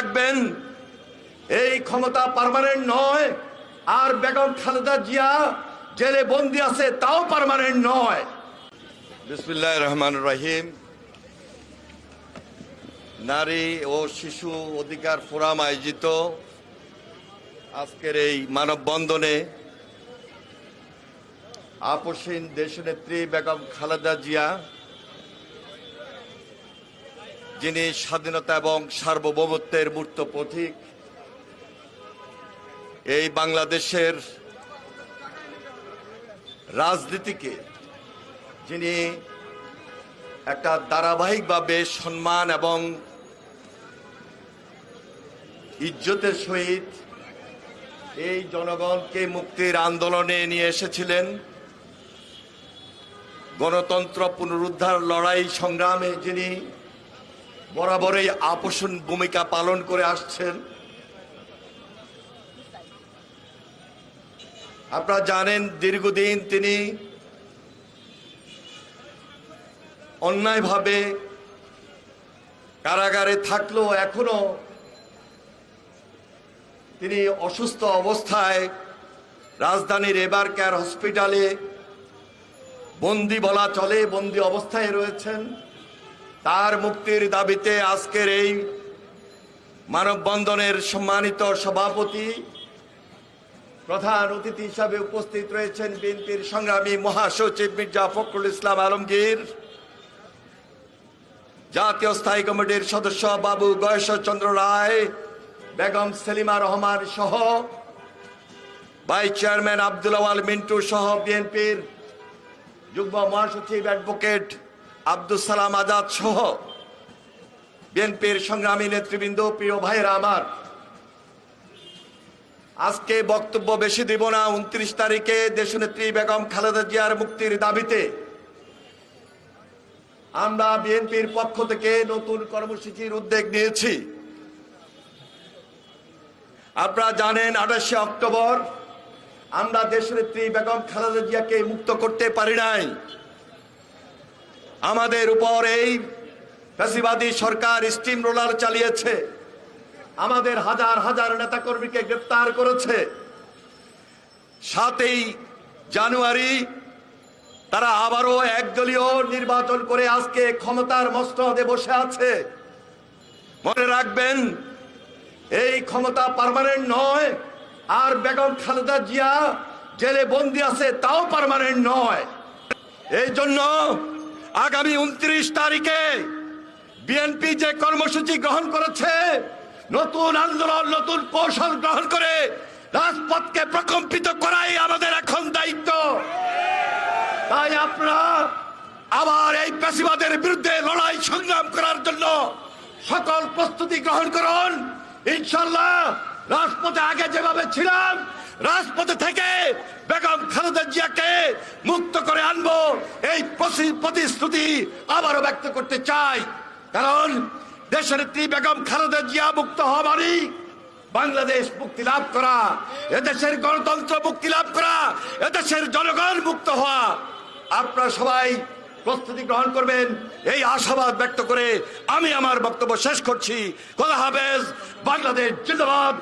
রাখবেন। এই ক্ষমতা পার্মানেন্ট নয়। আর বেগম খালেদা জিয়া জেলে বন্দি আছে, তাও পার্মানেন্ট নয়। বিসমুল্লাহ রহমান রহিম। নারী ও শিশু অধিকার ফোরাম আয়োজিত আজকের এই মানববন্ধনে আপসীন দেশনেত্রী বেগম খালেদা জিয়া যিনি স্বাধীনতা এবং সার্বভৌমত্বের মূর্ত পথিক এই বাংলাদেশের রাজনীতিকে যিনি একটা ধারাবাহিকভাবে সম্মান এবং ইজ্জতের সহিত এই জনগণকে মুক্তির আন্দোলনে নিয়ে এসেছিলেন, গণতন্ত্র পুনরুদ্ধার লড়াই সংগ্রামে যিনি বরাবরই আপোষণ ভূমিকা পালন করে আসছেন। আপনারা জানেন, দীর্ঘদিন তিনি অন্যায়ভাবে কারাগারে থাকলেও এখনও তিনি অসুস্থ অবস্থায় রাজধানীর এবার কেয়ার হসপিটালে বন্দি বলা চলে, বন্দি অবস্থায় রয়েছেন। তার মুক্তির দাবিতে আজকের এই মানববন্ধনের সম্মানিত সভাপতি প্রধান অতিথি হিসাবে উপস্থিত রয়েছেন বিএনপির সংগ্রামী মহাসচিব মির্জা ফখরুল ইসলাম আলমগীর, জাতীয় স্থায়ী কমিটির সদস্য বাবু গয়েশ্বরচন্দ্র রায়, বেগম সেলিমা রহমান সহ ভাইস চেয়ারম্যান আব্দুল আওয়াল মিন্টু সহ বিএনপির যুগ্ম মহাসচিব অ্যাডভোকেট আব্দুল সালাম আজাদ সহ বিএনপির সংগ্রামী নেতৃবৃন্দ, প্রিয় ভাইয়েরা আমার। আজকে বক্তব্য বেশি দিব না, উনত্রিশ তারিখে দেশনেত্রী বেগম খালেদা জিয়ার মুক্তির দাবিতে আমরা বিএনপির পক্ষ থেকে নতুন কর্মসূচির উদ্যোগ নিয়েছি। আপনারা জানেন, আঠাশে অক্টোবর আমরা দেশনেত্রী বেগম খালেদা জিয়াকে মুক্ত করতে পারি নাই। আমাদের উপর এই ফ্যাসিবাদী সরকার স্টিম রোলার চালিয়েছে। আমাদের হাজার হাজার নেতাকর্মীকে গ্রেপ্তার করেছে। সাতই জানুয়ারি তারা আবারও একদলীয় নির্বাচন করে আজকে ক্ষমতার মস্তদে বসে আছে। মনে রাখবেন, এই ক্ষমতা পারমানেন্ট নয়, আর বেগম খালেদা জিয়া জেলে বন্দি আছে, তাও পারমানেন্ট নয়। এই জন্য আগামী উনত্রিশ তারিখে বিএনপি যে কর্মসূচি গ্রহণ করেছে, নতুন আন্দোলন, নতুন কৌশল গ্রহণ করে রাজপথকে প্রকম্পিত করাই আমাদের এখন দায়িত্ব। তাই আপনারা আবার এই পেশিবাদের বিরুদ্ধে লড়াই সংগ্রাম করার জন্য সকল প্রস্তুতি গ্রহণ করুন। ইনশাল্লাহ রাজপথে আগে যেভাবে ছিলাম রাজপথে থেকে বেগম খালেদা জিয়াকে মুক্ত করে আনব। এই প্রতিশ্রুতি আবারও ব্যক্ত করতে চাই। কারণ দেশের বেগম খালেদা জিয়া মুক্ত হওয়া মানেই বাংলাদেশ মুক্তি লাভ করা, এদেশের গণতন্ত্র মুক্তি লাভ করা, এদেশের জনগণ মুক্ত হওয়া। আপনারা সবাই প্রস্তুতি গ্রহণ করবেন। এই আশাবাদ ব্যক্ত করে আমি আমার বক্তব্য শেষ করছি। খোদা হাফেজ, বাংলাদেশ জিন্দাবাদ।